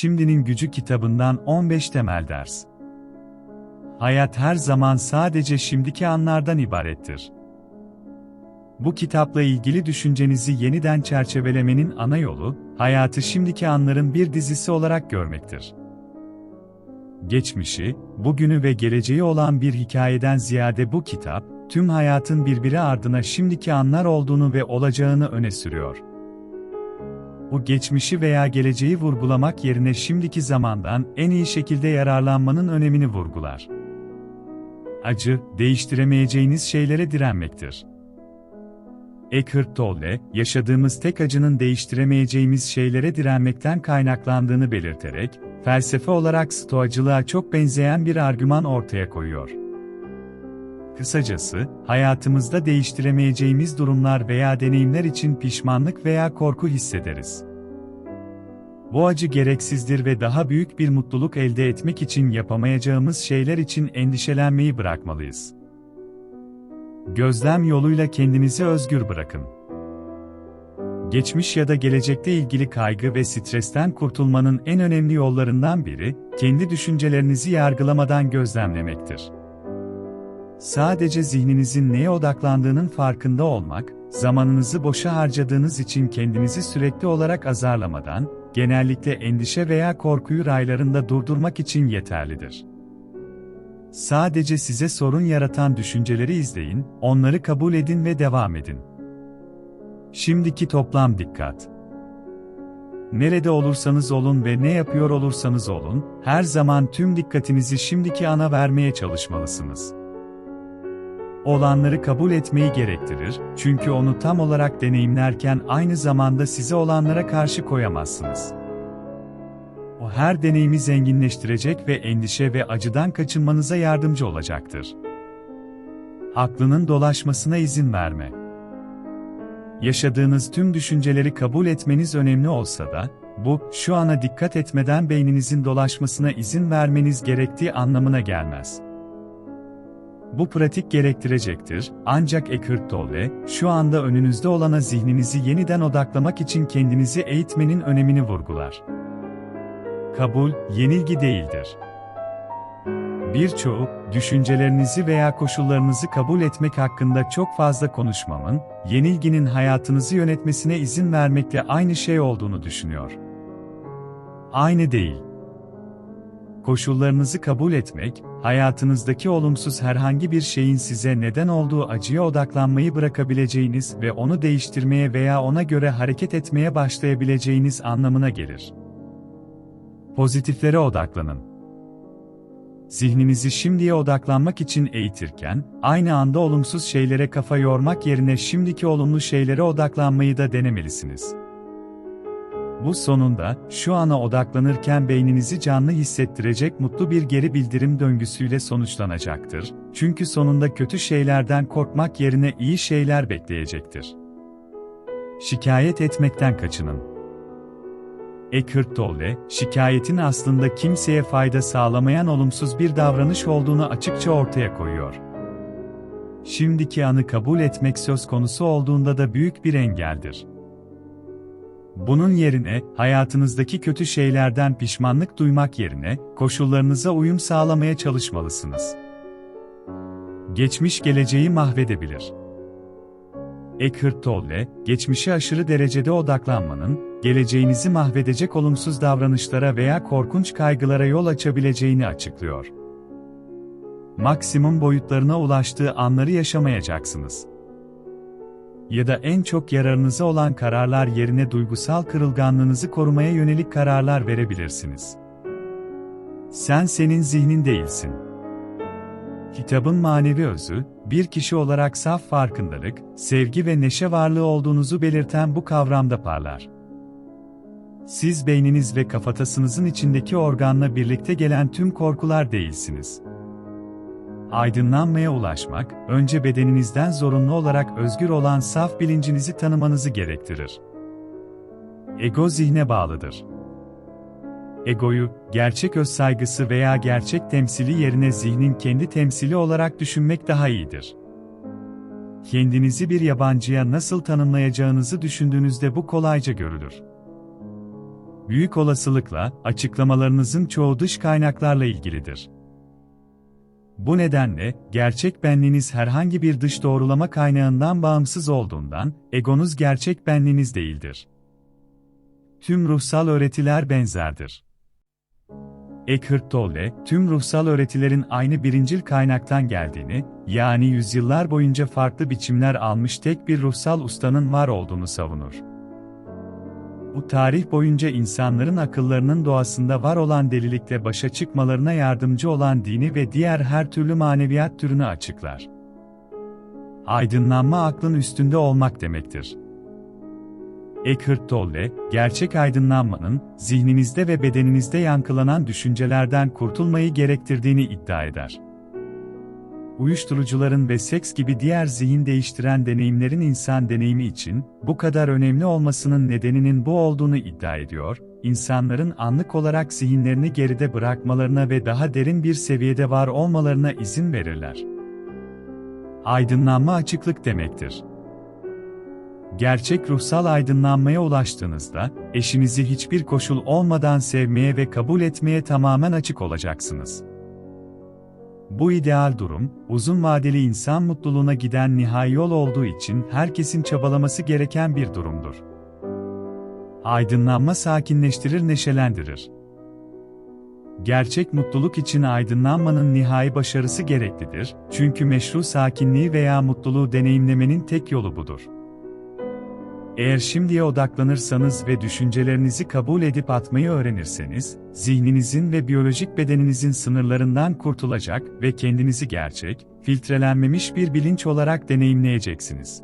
Şimdinin Gücü kitabından 15 temel ders. Hayat her zaman sadece şimdiki anlardan ibarettir. Bu kitapla ilgili düşüncenizi yeniden çerçevelemenin ana yolu, hayatı şimdiki anların bir dizisi olarak görmektir. Geçmişi, bugünü ve geleceği olan bir hikayeden ziyade bu kitap, tüm hayatın birbiri ardına şimdiki anlar olduğunu ve olacağını öne sürüyor. Bu geçmişi veya geleceği vurgulamak yerine şimdiki zamandan en iyi şekilde yararlanmanın önemini vurgular. Acı, değiştiremeyeceğiniz şeylere direnmektir. Eckhart Tolle, yaşadığımız tek acının değiştiremeyeceğimiz şeylere direnmekten kaynaklandığını belirterek, felsefe olarak stoacılığa çok benzeyen bir argüman ortaya koyuyor. Kısacası, hayatımızda değiştiremeyeceğimiz durumlar veya deneyimler için pişmanlık veya korku hissederiz. Bu acı gereksizdir ve daha büyük bir mutluluk elde etmek için yapamayacağımız şeyler için endişelenmeyi bırakmalıyız. Gözlem yoluyla kendinizi özgür bırakın. Geçmiş ya da gelecekte ilgili kaygı ve stresten kurtulmanın en önemli yollarından biri, kendi düşüncelerinizi yargılamadan gözlemlemektir. Sadece zihninizin neye odaklandığının farkında olmak, zamanınızı boşa harcadığınız için kendinizi sürekli olarak azarlamadan, genellikle endişe veya korkuyu raylarında durdurmak için yeterlidir. Sadece size sorun yaratan düşünceleri izleyin, onları kabul edin ve devam edin. Şimdiki toplam dikkat. Nerede olursanız olun ve ne yapıyor olursanız olun, her zaman tüm dikkatinizi şimdiki ana vermeye çalışmalısınız. Olanları kabul etmeyi gerektirir, çünkü onu tam olarak deneyimlerken aynı zamanda size olanlara karşı koyamazsınız. O her deneyimi zenginleştirecek ve endişe ve acıdan kaçınmanıza yardımcı olacaktır. Aklının dolaşmasına izin verme. Yaşadığınız tüm düşünceleri kabul etmeniz önemli olsa da, bu, şu ana dikkat etmeden beyninizin dolaşmasına izin vermeniz gerektiği anlamına gelmez. Bu pratik gerektirecektir, ancak Eckhart Tolle, şu anda önünüzde olana zihninizi yeniden odaklamak için kendinizi eğitmenin önemini vurgular. Kabul, yenilgi değildir. Birçoğu, düşüncelerinizi veya koşullarınızı kabul etmek hakkında çok fazla konuşmamın, yenilginin hayatınızı yönetmesine izin vermekle aynı şey olduğunu düşünüyor. Aynı değil. Koşullarınızı kabul etmek, hayatınızdaki olumsuz herhangi bir şeyin size neden olduğu acıya odaklanmayı bırakabileceğiniz ve onu değiştirmeye veya ona göre hareket etmeye başlayabileceğiniz anlamına gelir. Pozitiflere odaklanın. Zihninizi şimdiye odaklanmak için eğitirken, aynı anda olumsuz şeylere kafa yormak yerine şimdiki olumlu şeylere odaklanmayı da denemelisiniz. Bu sonunda, şu ana odaklanırken beyninizi canlı hissettirecek mutlu bir geri bildirim döngüsüyle sonuçlanacaktır. Çünkü sonunda kötü şeylerden korkmak yerine iyi şeyler bekleyecektir. Şikayet etmekten kaçının. Eckhart Tolle, şikayetin aslında kimseye fayda sağlamayan olumsuz bir davranış olduğunu açıkça ortaya koyuyor. Şimdiki anı kabul etmek söz konusu olduğunda da büyük bir engeldir. Bunun yerine, hayatınızdaki kötü şeylerden pişmanlık duymak yerine, koşullarınıza uyum sağlamaya çalışmalısınız. Geçmiş geleceği mahvedebilir. Eckhart Tolle, geçmişe aşırı derecede odaklanmanın, geleceğinizi mahvedecek olumsuz davranışlara veya korkunç kaygılara yol açabileceğini açıklıyor. Maksimum boyutlarına ulaştığı anları yaşamayacaksınız ya da en çok yararınıza olan kararlar yerine duygusal kırılganlığınızı korumaya yönelik kararlar verebilirsiniz. Sen senin zihnin değilsin. Kitabın manevi özü, bir kişi olarak saf farkındalık, sevgi ve neşe varlığı olduğunuzu belirten bu kavramda parlar. Siz beyniniz ve kafatasınızın içindeki organla birlikte gelen tüm korkular değilsiniz. Aydınlanmaya ulaşmak, önce bedeninizden zorunlu olarak özgür olan saf bilincinizi tanımanızı gerektirir. Ego zihne bağlıdır. Egoyu, gerçek öz saygısı veya gerçek temsili yerine zihnin kendi temsili olarak düşünmek daha iyidir. Kendinizi bir yabancıya nasıl tanımlayacağınızı düşündüğünüzde bu kolayca görülür. büyük olasılıkla açıklamalarınızın çoğu dış kaynaklarla ilgilidir. Bu nedenle, gerçek benliğiniz herhangi bir dış doğrulama kaynağından bağımsız olduğundan, egonuz gerçek benliğiniz değildir. Tüm ruhsal öğretiler benzerdir. Eckhart Tolle, tüm ruhsal öğretilerin aynı birincil kaynaktan geldiğini, yani yüzyıllar boyunca farklı biçimler almış tek bir ruhsal ustanın var olduğunu savunur. Bu tarih boyunca insanların akıllarının doğasında var olan delilikle başa çıkmalarına yardımcı olan dini ve diğer her türlü maneviyat türünü açıklar. Aydınlanma aklın üstünde olmak demektir. Eckhart Tolle, gerçek aydınlanmanın, zihninizde ve bedeninizde yankılanan düşüncelerden kurtulmayı gerektirdiğini iddia eder. Uyuşturucuların ve seks gibi diğer zihin değiştiren deneyimlerin insan deneyimi için bu kadar önemli olmasının nedeninin bu olduğunu iddia ediyor, insanların anlık olarak zihinlerini geride bırakmalarına ve daha derin bir seviyede var olmalarına izin verirler. Aydınlanma açıklık demektir. Gerçek ruhsal aydınlanmaya ulaştığınızda, eşinizi hiçbir koşul olmadan sevmeye ve kabul etmeye tamamen açık olacaksınız. Bu ideal durum, uzun vadeli insan mutluluğuna giden nihai yol olduğu için herkesin çabalaması gereken bir durumdur. Aydınlanma sakinleştirir, neşelendirir. Gerçek mutluluk için aydınlanmanın nihai başarısı gereklidir, çünkü meşru sakinliği veya mutluluğu deneyimlemenin tek yolu budur. Eğer şimdiye odaklanırsanız ve düşüncelerinizi kabul edip atmayı öğrenirseniz, zihninizin ve biyolojik bedeninizin sınırlarından kurtulacak ve kendinizi gerçek, filtrelenmemiş bir bilinç olarak deneyimleyeceksiniz.